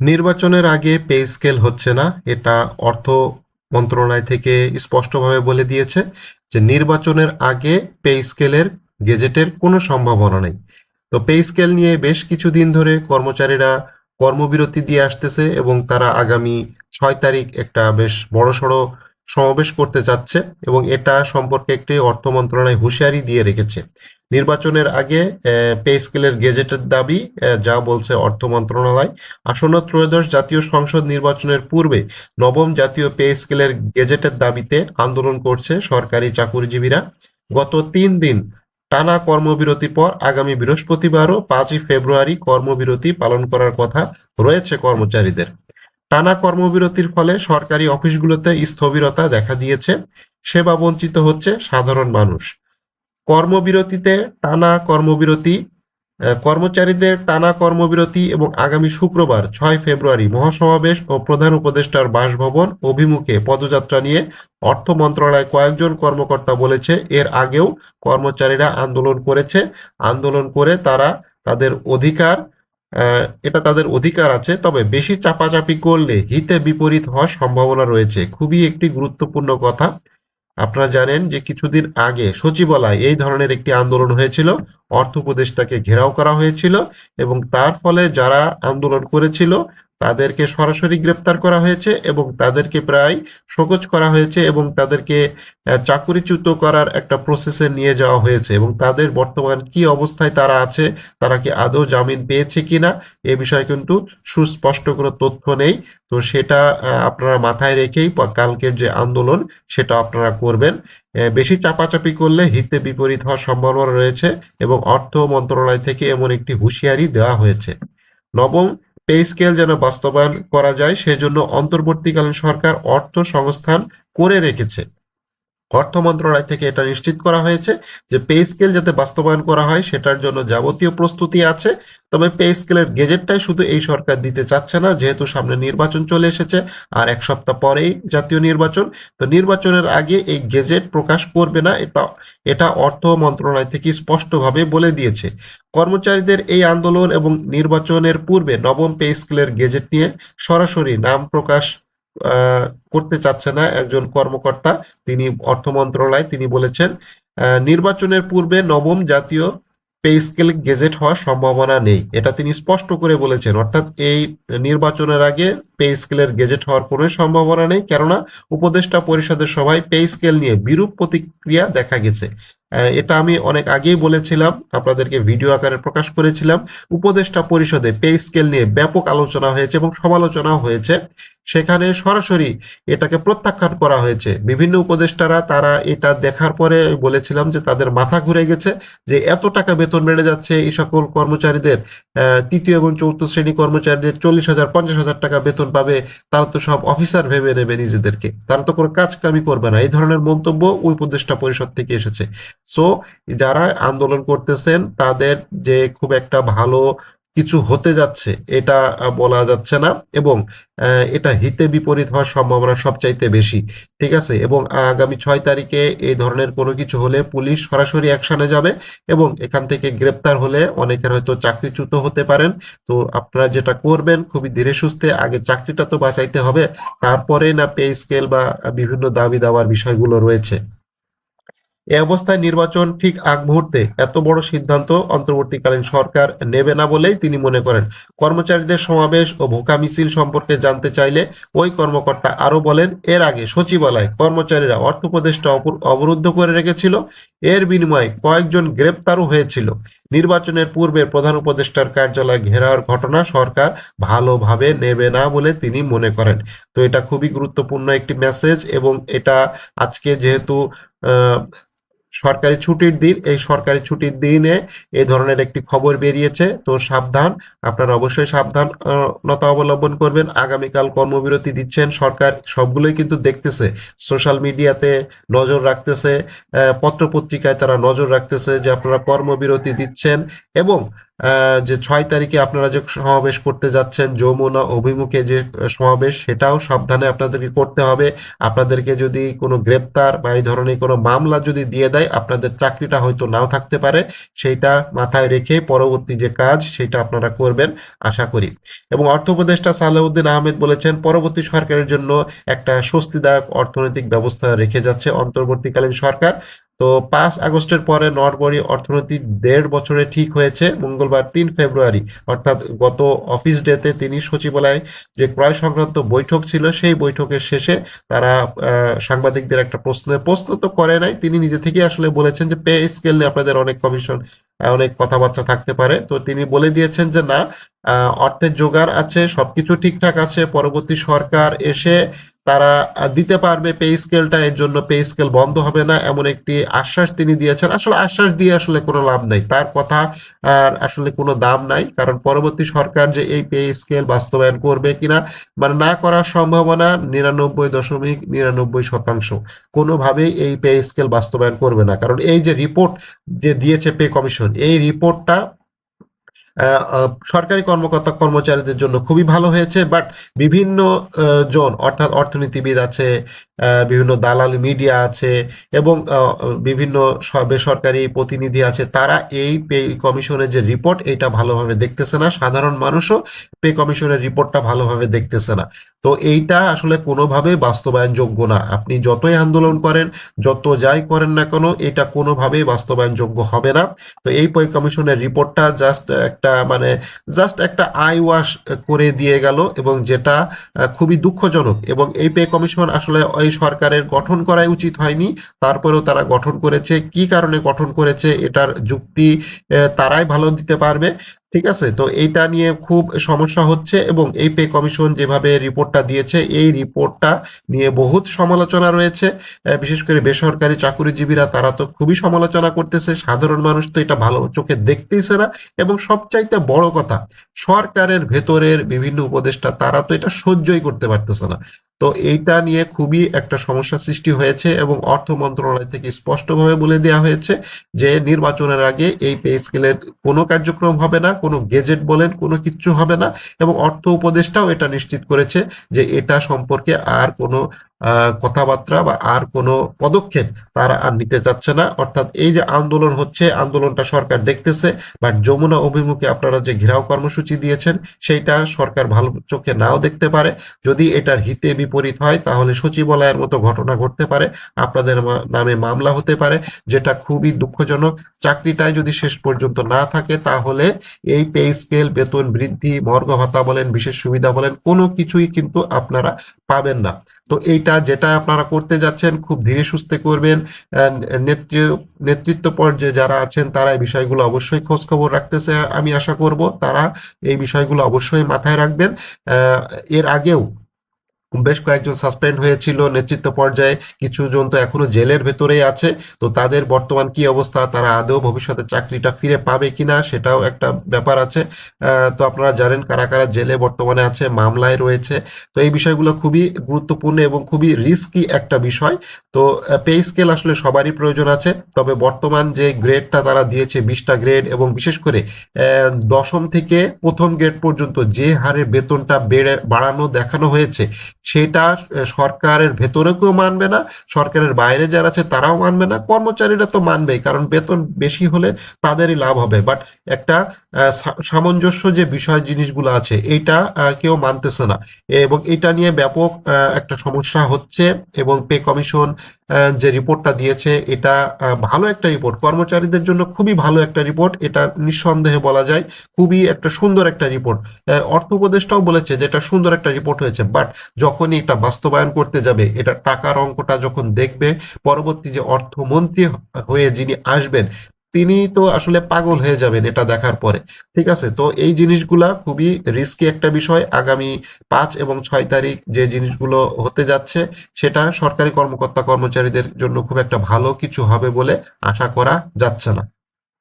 নির্বাচনের আগে pay scale হচ্ছে না, এটা অর্থ মন্ত্রণালয় থেকে স্পষ্টভাবে বলে দিয়েছে যে নির্বাচনের আগে পে স্কেলের গেজেটের কোনো সম্ভাবনা নেই। তো পে স্কেল নিয়ে বেশ কিছুদিন ধরে কর্মচারীরা কর্মবিরতি দিয়ে আসতেছে এবং তারা আগামী ছয় তারিখ একটা বেশ বড়সড় সমাবেশ করতে যাচ্ছে এবং এটা সম্পর্কে একটি অর্থ মন্ত্রণালয় হুঁশিয়ারি দিয়ে রেখেছে। নির্বাচনের আগে পে স্কেলের গেজেটের দাবি যা বলছে অর্থ মন্ত্রণালয়। আসন্ন ত্রয়োদশ জাতীয় সংসদ নির্বাচনের পূর্বে নবম জাতীয় পে স্কেলের গেজেটের দাবিতে আন্দোলন করছে সরকারি চাকুরিজীবীরা। গত তিন দিন টানা কর্মবিরতির পর আগামী বৃহস্পতিবারও পাঁচই ফেব্রুয়ারি কর্মবিরতি পালন করার কথা রয়েছে কর্মচারীদের। টানা কর্মবিরতির ফলে সরকারি অফিসগুলোতে স্থবিরতা দেখা দিয়েছে। সেবা বঞ্চিত হচ্ছে সাধারণ মানুষ। কর্মবিরতিতে টানা কর্মবিরতি কর্মচারীদের টানা কর্মবিরতি এবং আগামী শুক্রবার ছয় ফেব্রুয়ারি মহাসমাবেশ ও প্রধান উপদেষ্টার বাসভবন অভিমুখে পদযাত্রা নিয়ে অর্থ মন্ত্রণালয় কয়েকজন কর্মকর্তা বলেছে, এর আগেও কর্মচারীরা আন্দোলন করেছে। আন্দোলন করে তারা তাদের অধিকার এটা তাদের অধিকার আছে, তবে বেশি চাপাচাপি করলে হিতে বিপরীত হওয়ার সম্ভাবনা রয়েছে। খুবই একটি গুরুত্বপূর্ণ কথা। আপনারা জানেন যে কিছুদিন আগে সচিবালয় এই ধরনের একটি আন্দোলন হয়েছিল, অর্থ উপদেষ্টাকে ঘেরাও করা হয়েছিল, এবং তার ফলে যারা আন্দোলন করেছিল তাদেরকে সরাসরি গ্রেপ্তার করা হয়েছে এবং তাদেরকে প্রায় শোকজ করা হয়েছে এবং তাদেরকে চাকুরিচ্যুত করার একটা প্রসেসে নিয়ে যাওয়া হয়েছে এবং তাদের বর্তমান কি অবস্থায় তারা আছে, তারা কি আদৌ জামিন পেয়েছে কিনা, এ বিষয়ে কিন্তু সুস্পষ্ট কোনো তথ্য নেই। তো সেটা আপনারা মাথায় রেখেই কালকের যে আন্দোলন সেটা আপনারা করবেন। বেশি চাপাচাপি করলে হিতে বিপরীত হওয়ার সম্ভাবনা রয়েছে এবং অর্থ মন্ত্রণালয় থেকে এমন একটি হুঁশিয়ারি দেওয়া হয়েছে। নবম পে স্কেল যেন বাস্তবায়ন করা যায় সেজন্য অন্তর্বর্তীকালীন সরকার অর্থ সংস্থান করে রেখেছে। অর্থ মন্ত্রণালয় থেকে এটা নিশ্চিত করা হয়েছে যে পে স্কেল যাতে বাস্তবায়ন করা হয়, সেটার জন্য যাবতীয় প্রস্তুতি আছে। তবে পে স্কেলের গেজেটটাই শুধু এই সরকার দিতে চাচ্ছে না, যেহেতু সামনে নির্বাচন চলে এসেছে আর এক সপ্তাহ পরেই জাতীয় নির্বাচন। তো নির্বাচনের আগে এই গেজেট প্রকাশ করবে না, এটা এটা অর্থ মন্ত্রণালয় থেকে স্পষ্টভাবে বলে দিয়েছে। কর্মচারীদের এই আন্দোলন এবং নির্বাচনের পূর্বে নবম পে স্কেলের গেজেট নিয়ে সরাসরি নাম প্রকাশ করতে চাচ্ছে না একজন কর্মকর্তা। তিনি অর্থ মন্ত্রণালয়, তিনি বলেছেন নির্বাচনের পূর্বে নবম জাতীয় পে স্কেল গেজেট হওয়ার সম্ভাবনা নেই। এটা তিনি স্পষ্ট করে বলেছেন। অর্থাৎ এই নির্বাচনের আগে পে স্কেলের গেজেট হওয়ার কোনো সম্ভাবনা নেই। কেননা, উপদেষ্টা পরিষদের সভায় পে স্কেল নিয়ে বিরূপ প্রতিক্রিয়া দেখা গেছে। এটা আমি অনেক আগেই বলেছিলাম, আপনাদেরকে ভিডিও আকারে প্রকাশ করেছিলাম। উপদেষ্টা পরিষদে পে স্কেল নিয়ে ব্যাপক আলোচনা হয়েছে এবং সমালোচনাও হয়েছে। সেখানে সরাসরি এটাকে প্রত্যাখ্যান করা হয়েছে। বিভিন্ন উপদেষ্টারা, তারা এটা দেখার পরে বলেছিলাম যে তাদের মাথা ঘুরে গেছে যে এত টাকা বেতন বেড়ে যাচ্ছে, এই সকল কর্মচারীদের তৃতীয় এবং চতুর্থ শ্রেণি কর্মচারীদের চল্লিশ হাজার, পঞ্চাশ হাজার টাকা বেতন পাবে, তারা তো সব অফিসার ভেবে নেবে নিজেদেরকে। তারা তো কোনো কাজ কামই করবে না। এই ধরনের মন্তব্য ওই উপদেষ্টা পরিষদ থেকে এসেছে। সো যারা আন্দোলন করতেছেন, তাদের যে খুব একটা ভালো কিছু হতে যাচ্ছে, এটা বলা যাচ্ছে না এবং এটা হিতে বিপরীত হওয়ার সম্ভাবনা সবচাইতে বেশি, ঠিক আছে? এবং আগামী ছয় তারিখে এই ধরনের কোনো কিছু হলে পুলিশ সরাসরি অ্যাকশনে যাবে এবং এখান থেকে গ্রেপ্তার হলে অনেকের হয়তো চাকরিচ্যুত হতে পারেন। তো আপনারা যেটা করবেন, খুবই ধীরে সুস্থে আগে চাকরিটা তো বাঁচাইতে হবে, তারপরে না পে স্কেল বা বিভিন্ন দাবি দাওয়ার বিষয়গুলো রয়েছে। এই অবস্থায় নির্বাচন ঠিক আগ মুহূর্তে এত বড় সিদ্ধান্ত অন্তর্বর্তীকালীন সরকার নেবে না বলেই তিনি মনে করেন। কর্মচারীদের সমাবেশ ও ভোকা মিছিল সম্পর্কে জানতে চাইলে ওই কর্মকর্তা আরও বলেন, এর আগে সচিবালয় কর্মচারীরা অর্থ উপদেষ্টা অবরুদ্ধ করে রেখেছিল। এর বিনিময়ে কয়েকজন গ্রেপ্তারও হয়েছিল। নির্বাচনের পূর্বে প্রধান উপদেষ্টার কার্যালয় ঘেরাওয়ার ঘটনা সরকার ভালোভাবে নেবে না বলে তিনি মনে করেন। তো এটা খুবই গুরুত্বপূর্ণ একটি মেসেজ এবং এটা আজকে যেহেতু সরকারি ছুটির দিন, এই সরকারি ছুটির দিনে এই ধরনের একটি খবর বেরিয়েছে, তো সাবধান, আপনারা অবশ্যই সাবধানতা অবলম্বন করবেন। আগামীকাল কর্মবিরতি দিচ্ছেন, সরকার সবগুলোই কিন্তু দেখতেছে, সোশ্যাল মিডিয়াতে নজর রাখতেছে পত্রপত্রিকায় তারা নজর রাখতেছে যে আপনারা কর্মবিরতি দিচ্ছেন এবং যে ছয় তারিখে আপনারা যে সমাবেশ করতে যাচ্ছেন, যমুনা অভিমুখে যে সমাবেশ, সেটাও সাবধানে আপনাদেরকে করতে হবে। আপনাদেরকে যদি কোনো গ্রেপ্তার বা এই ধরনের কোনো মামলা যদি দিয়ে দেয়, আপনাদের চাকরিটা হয়তো নাও থাকতে পারে। সেইটা মাথায় রেখে পরবর্তী যে কাজ, সেটা আপনারা করবেন, আশা করি। এবং অর্থ উপদেষ্টা সালেউদ্দিন আহমেদ বলেছেন, পরবর্তী সরকারের জন্য একটা স্বস্তিদায়ক অর্থনৈতিক ব্যবস্থা রেখে যাচ্ছে অন্তর্বর্তীকালীন সরকার। তো পাঁচ আগস্টের পরে নরবরি অর্থনীতি দেড় বছরে ঠিক হয়েছে, মঙ্গলবার তিন ফেব্রুয়ারি, অর্থাৎ গত অফিস ডেতে তিনি সচিবালয়ে যে ক্রয় সংক্রান্ত বৈঠক ছিল, সেই বৈঠকের শেষে তারা সাংবাদিকদের একটা প্রশ্নের প্রশ্ন তো করে নাই, তিনি নিজে থেকে আসলে বলেছেন যে পে স্কেল নিয়ে আপনাদের অনেক কমিশন অনেক কথাবার্তা থাকতে পারে। তো তিনি বলে দিয়েছেন যে না অর্থের জোগাড় আছে, সবকিছু ঠিকঠাক আছে, পরবর্তী সরকার এসে তারা দিতে পারবে পে স্কেলটা এর জন্য পে স্কেল বন্ধ হবে না, এমন একটি আশ্বাস তিনি দিয়েছেন। আসলে আশ্বাস দিয়ে আসলে কোনো লাভ নাই। তার কথা আর আসলে কোনো দাম নাই, কারণ পরবর্তী সরকার যে এই পে স্কেল বাস্তবায়ন করবে কিনা মানে না করার সম্ভাবনা নিরানব্বই দশমিক নিরানব্বই শতাংশ। কোনোভাবেই এই পে স্কেল বাস্তবায়ন করবে না। কারণ এই যে রিপোর্ট যে দিয়েছে পে কমিশন এই রিপোর্টটা সরকারি কর্মকর্তা কর্মচারীদের জন্য খুবই ভালো হয়েছে বাট বিভিন্ন জন, অর্থাৎ অর্থনীতিবিদ আছে বিভিন্ন দালাল মিডিয়া আছে, এবং বিভিন্ন বেসরকারি প্রতিনিধি আছে, তারা এই পে কমিশনের যে রিপোর্ট এটা ভালোভাবে দেখতেছে না। সাধারণ মানুষও পে কমিশনের রিপোর্টটা ভালোভাবে দেখতেছে না। তো এইটা আসলে কোনোভাবে বাস্তবায়নযোগ্য না। আপনি যতই আন্দোলন করেন, যত যাই করেন না কেন, এটা কোনোভাবেই বাস্তবায়নযোগ্য হবে না। তো এই পে কমিশনের রিপোর্টটা জাস্ট একটা মানে জাস্ট একটা আই ওয়াশ করে দিয়ে গেল এবং যেটা খুবই দুঃখজনক এবং এই পে কমিশন আসলে ওই সরকারের গঠন করাই উচিত হয়নি। তারপরেও তারা গঠন করেছে, কি কারণে গঠন করেছে এটার যুক্তি তারাই ভালো দিতে পারবে। ঠিক আছে? তো এইটা নিয়ে খুব সমস্যা হচ্ছে এবং এই পে কমিশন যেভাবে রিপোর্টটা দিয়েছে, এই রিপোর্টটা নিয়ে বহুত সমালোচনা রয়েছে। বিশেষ করে বেসরকারি চাকুরিজীবীরা, তারা তো খুবই সমালোচনা করতেছে। সাধারণ মানুষ তো এটা ভালো চোখে দেখতেইছে না। এবং সবচাইতে বড় কথা, সরকারের ভেতরের বিভিন্ন উপদেষ্টা, তারা তো এটা সহ্যই করতে পারতেছে না। তো এইটা নিয়ে খুবই একটা সমস্যা সৃষ্টি হয়েছে এবং অর্থ মন্ত্রণালয় থেকে স্পষ্টভাবে বলে দেওয়া হয়েছে যে নির্বাচনের আগে এই পে স্কেলের কোনো কার্যক্রম হবে না, কোনো গেজেট বলেন, কোনো কিচ্ছু হবে না এবং অর্থ উপদেষ্টাও এটা নিশ্চিত করেছে যে এটা সম্পর্কে আর কোনো কথাবার্তা বা আর কোনো পদক্ষেপ তারা আর নিতে চাচ্ছে না। অর্থাৎ এই যে আন্দোলন হচ্ছে, আন্দোলনটা সরকার দেখতেছে বাট যমুনা অভিমুখে আপনারা যে ঘেরাও কর্মসূচি দিয়েছেন, সেইটা সরকার ভালো চোখে নাও দেখতে পারে। যদি এটার হিতে বিপরীত হয়, তাহলে সচিবালয়ের মতো ঘটনা ঘটতে পারে, আপনাদের নামে মামলা হতে পারে, যেটা খুবই দুঃখজনক। চাকরিটাই যদি শেষ পর্যন্ত না থাকে, তাহলে এই পে স্কেল, বেতন বৃদ্ধি মর্গ ভাতা বলেন, বিশেষ সুবিধা বলেন, কোনো কিছুই কিন্তু আপনারা পাবেন না। তো এইটা যেটা আপনারা করতে যাচ্ছেন, খুব ধীরে সুস্থে করবেন। নেতৃত্ব পর্যায়ে যারা আছেন, তারা এই বিষয়গুলো অবশ্যই খোঁজ খবর রাখতেছে, আমি আশা করব। তারা এই বিষয়গুলো অবশ্যই মাথায় রাখবেন। এর আগেও বেশ কয়েকজন সাসপেন্ড হয়েছিল নেতৃত্ব পর্যায়ে। কিছু জন তো এখনও জেলের ভেতরেই আছে। তো তাদের বর্তমান কি অবস্থা, তারা আদৌ ভবিষ্যতে চাকরিটা ফিরে পাবে কিনা সেটাও একটা ব্যাপার আছে। তো আপনারা জানেন কারা কারা জেলে বর্তমানে আছে, মামলায় রয়েছে। তো এই বিষয়গুলো খুবই গুরুত্বপূর্ণ এবং খুবই রিস্কি একটা বিষয়। তো পে স্কেল আসলে সবারই প্রয়োজন আছে। তবে বর্তমান যে গ্রেডটা তারা দিয়েছে, বিশটা গ্রেড এবং বিশেষ করে দশম থেকে প্রথম গ্রেড পর্যন্ত যে হারে বেতনটা বেড়ে, বাড়ানো, দেখানো হয়েছে সেটা সরকারের ভেতরে কেউ মানবে না, সরকারের বাইরে যারা আছে তারাও মানবে না, কর্মচারীরা তো মানবেই, কারণ বেতন বেশি হলে তাদেরই লাভ হবে। বাট একটা সামঞ্জস্য যে বিষয় জিনিসগুলো আছে, এইটা কেউ মানতেছে না। এবং এটা নিয়ে ব্যাপক একটা সমস্যা হচ্ছে এবং পে কমিশন যে রিপোর্টটা দিয়েছে, এটা ভালো একটা রিপোর্ট। কর্মচারীদের জন্য খুবই ভালো একটা রিপোর্ট, এটা নিঃসন্দেহে বলা যায়, খুবই একটা সুন্দর একটা রিপোর্ট। অর্থ উপদেষ্টাও বলেছে যে এটা সুন্দর একটা রিপোর্ট হয়েছে, বাট যখনই এটা বাস্তবায়ন করতে যাবে, এটা টাকার অঙ্কটা যখন দেখবে, পরবর্তী যে অর্থমন্ত্রী হয়ে যিনি আসবেন তিনি তো আসলে পাগল হয়ে যাবেন এটা দেখার পরে, ঠিক আছে? তো এই জিনিসগুলা খুবই রিস্কি একটা বিষয়। আগামী পাঁচ এবং ছয় তারিখ যে জিনিসগুলো হতে যাচ্ছে, সেটা সরকারি কর্মকর্তা কর্মচারীদের জন্য খুব একটা ভালো কিছু হবে বলে আশা করা যাচ্ছে না।